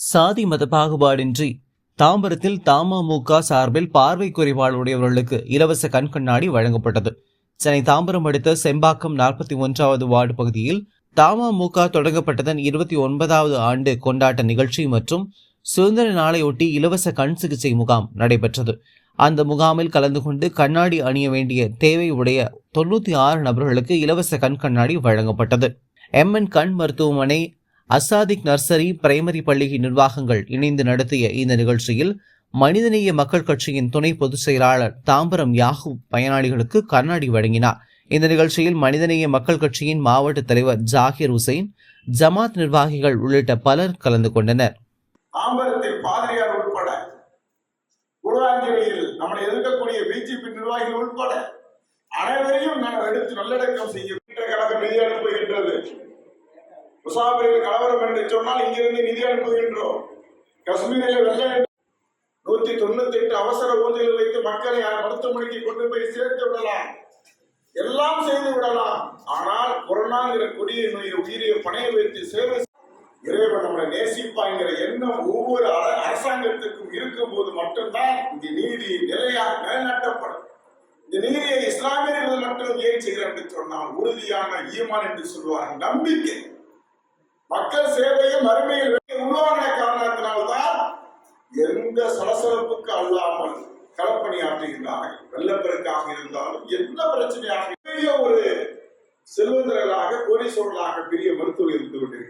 சாதி மத பாகுபாடின்றி தாம்பரத்தில் தமமுக சார்பில் பார்வை குறைபாடுடையவர்களுக்கு இலவச கண் கண்ணாடி வழங்கப்பட்டது. சென்னை தாம்பரம் அடுத்த செம்பாக்கம் நாற்பத்தி ஒன்றாவது வார்டு பகுதியில் தமமுக தொடங்கப்பட்டதன் இருபத்தி ஒன்பதாவது ஆண்டு கொண்டாட்ட நிகழ்ச்சி மற்றும் சுதந்திர நாளையொட்டி இலவச கண் சிகிச்சை முகாம் நடைபெற்றது. அந்த முகாமில் கலந்து கொண்டு கண்ணாடி அணிய வேண்டிய தேவை உடைய தொண்ணூத்தி ஆறு நபர்களுக்கு இலவச கண் கண்ணாடி வழங்கப்பட்டது எம்என் கண் மருத்துவமனை அசாதிக் நர்சரி பிரைமரி பள்ளியின் நிர்வாகங்கள் இணைந்து நடத்திய இந்த நிகழ்ச்சியில் மனிதநேய மக்கள் கட்சியின் துணை பொதுச் செயலாளர் தாம்பரம் யாகு பயனாளிகளுக்கு கண்ணாடி வழங்கினார். இந்த நிகழ்ச்சியில் மனிதநேய மக்கள் கட்சியின் மாவட்ட தலைவர் ஜாகிர் ஹுசைன் ஜமாத் நிர்வாகிகள் உள்ளிட்ட பலர் கலந்து கொண்டனர். தாம்பரத்தில் பாதிரியார் உட்பட குருவாஞ்சலியில் நம்மளை எதிர்க்கக்கூடிய பிஜேபி நிர்வாகிகள் உட்பட அனைவரையும் நான் எடுத்து நல்லடக்கம் செய்ய கழகம் முசாபரில் கலவரம் என்று சொன்னால் இங்கிருந்து நிதி அனுப்புகின்றோம். காஷ்மீரில் வெள்ளம் நூத்தி தொண்ணூத்தி எட்டு அவசர ஊர்திகள் வைத்து மக்களை மருத்துவமனைக்கு கொண்டு போய் சேர்த்து விடலாம். எல்லாம் செய்து விடலாம். ஆனால் கொரோனாங்கிற கொடிய நோயை உயிரியை பணைய வைத்து சேவை இறைவன் நம்மளை நேசிப்பாங்கிற எண்ணம் ஒவ்வொரு அரசாங்கத்துக்கும் இருக்கும் போது மட்டும்தான் இந்த நீதி நிலையாக நிலைநாட்டப்படும். இந்த நீதியை இஸ்லாமியர்கள் மட்டும் ஏன் செய்கிறார் என்று சொன்னால் உறுதியான ஈமான் என்று சொல்வார்கள். நம்பிக்கை. மக்கள் சேவையும் மறுமையில் உருவான காரணத்தினால்தான் எந்த சலசலப்புக்கு அல்லாமல் களப்பணியாற்றுகின்றார்கள். வெள்ளப்பெருக்காக இருந்தாலும் எந்த பிரச்சனையாக பெரிய ஒரு செல்வந்தர்களாக கோடீஸ்வரர்களாக பெரிய மருத்துவர் இருந்து கொண்டிருக்கிறார்